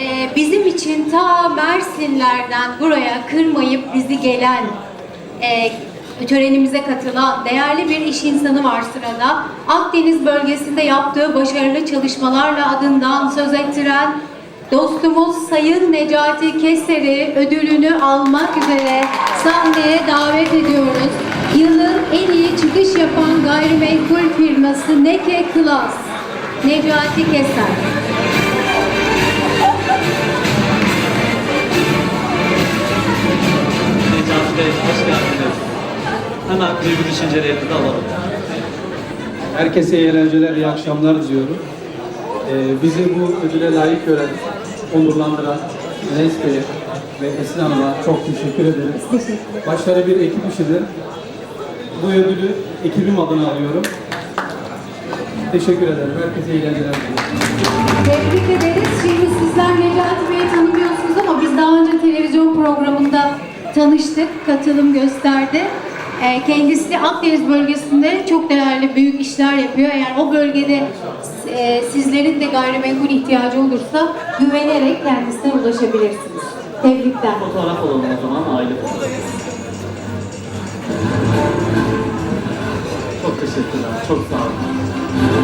Ee, bizim için ta Mersinlerden buraya kırmayıp bizi gelen, e, törenimize katılan değerli bir iş insanı var sırada. Akdeniz bölgesinde yaptığı başarılı çalışmalarla adından söz ettiren dostumuz Sayın Necati Keser'i ödülünü almak üzere sahneye davet ediyoruz. Yılın en iyi çıkış yapan gayrimenkul firması Neke Klas. Necati Keser. Hoş geldiniz. Hemen duygu düşüncelerinizi alalım. Herkese iyi eğlenceler, iyi akşamlar diliyorum. Ee, bizi bu ödüle layık gören, onurlandıran Enes Bey'e ve Esin Hanım'a çok teşekkür ederim. Başarı bir ekip işidir. Bu ödülü ekibim adına alıyorum. Teşekkür ederim. Herkese iyi eğlenceler diliyorum. Tebrik ederiz. tanıştık, katılım gösterdi. Ee, kendisi Akdeniz bölgesinde çok değerli büyük işler yapıyor. Eğer o bölgede e, sizlerin de gayrimenkul ihtiyacı olursa güvenerek kendisine ulaşabilirsiniz. Tebrikler. Fotoğraf olalım o zaman aile fotoğrafı. Çok teşekkürler. Çok sağ olun.